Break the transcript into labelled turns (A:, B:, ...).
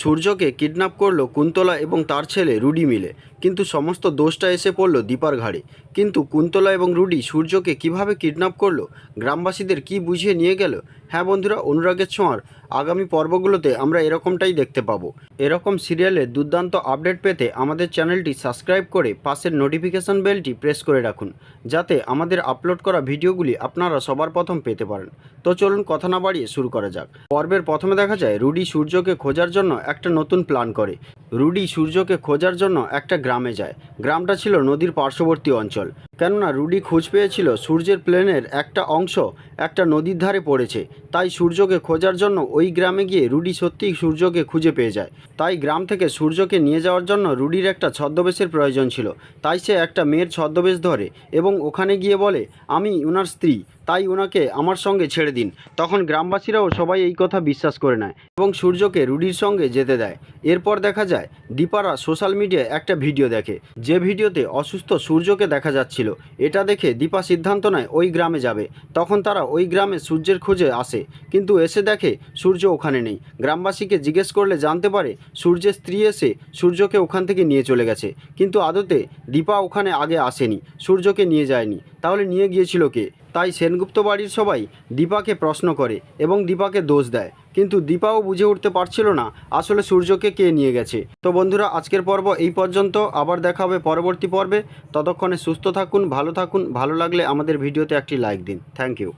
A: সূর্যকে কিডন্যাপ করল কুন্তলা এবং তার ছেলে রুডি মিলে। কিন্তু সমস্ত দোষটা এসে পড়ল দীপার ঘাড়ে। কিন্তু কুন্তলা এবং রুডি সূর্যকে কীভাবে কিডন্যাপ করল? গ্রামবাসীদের কি বুঝিয়ে নিয়ে গেল? হ্যাঁ বন্ধুরা, অনুরাগের ছোঁয়ার আগামী পর্বগুলোতে আমরা এরকমটাই দেখতে পাবো। এরকম সিরিয়ালের দুর্দান্ত আপডেট পেতে আমাদের চ্যানেলটি সাবস্ক্রাইব করে পাশের নোটিফিকেশন বেলটি প্রেস করে রাখুন, যাতে আমাদের আপলোড করা ভিডিওগুলি আপনারা সবার প্রথম পেতে পারেন। তো চলুন কথা না বাড়িয়ে শুরু করা যাক। পর্বের প্রথমে দেখা যায় রুডি সূর্যকে খোঁজার জন্য একটা নতুন প্ল্যান করে। রুডি সূর্যকে খোঁজার জন্য একটা গ্রামে যায়। গ্রামটা ছিল নদীর পার্শ্ববর্তী অঞ্চল। কেননা রুডি খোঁজ পেয়েছিল সূর্যের প্লেনের একটা অংশ একটা নদীর ধারে পড়েছে। তাই সূর্যকে খোঁজার জন্য ওই গ্রামে গিয়ে রুডি সত্যিই সূর্যকে খুঁজে পেয়ে যায়। তাই গ্রাম থেকে সূর্যকে নিয়ে যাওয়ার জন্য রুডির একটা ছদ্মবেশের প্রয়োজন ছিল। তাই সে একটা মেয়ের ছদ্মবেশ ধরে এবং ওখানে গিয়ে বলে, আমি ওনার স্ত্রী, তাই ওনাকে আমার সঙ্গে ছেড়ে দিন। তখন গ্রামবাসীরাও সবাই এই কথা বিশ্বাস করে নেয় এবং সূর্যকে রুডির সঙ্গে যেতে দেয়। এরপর দেখা যায়, দীপারা সোশ্যাল মিডিয়ায় একটা ভিডিও দেখে। যে ভিডিওতে অসুস্থ সূর্যকে দেখা যাচ্ছিল। এটা দেখে দীপা সিদ্ধান্ত নেয় ওই গ্রামে যাবে। তখন তারা ওই গ্রামে সূর্যের খোঁজে আসে। কিন্তু এসে দেখে সূর্য ওখানে নেই। গ্রামবাসীকে জিজ্ঞেস করলে জানতে পারে সূর্যের স্ত্রী এসে সূর্যকে ওখান থেকে নিয়ে চলে গেছে। কিন্তু আদতে দীপা ওখানে আগে আসেনি। সূর্যকে নিয়ে যায়নি। তাহলে নিয়ে গিয়েছিল কে? তাই সেনগুপ্ত বাড়ির সবাই দীপাকে প্রশ্ন করে এবং দীপাকে দোষ দেয়। কিন্তু দীপাও বুঝে উঠতে পারছিল না আসলে সূর্যকে কে নিয়ে গেছে। তো বন্ধুরা, আজকের পর্ব এই পর্যন্ত। আবার দেখা হবে পরবর্তী পর্বে। ততক্ষণে সুস্থ থাকুন, ভালো থাকুন। ভালো লাগলে আমাদের ভিডিওতে একটি লাইক দিন। Thank you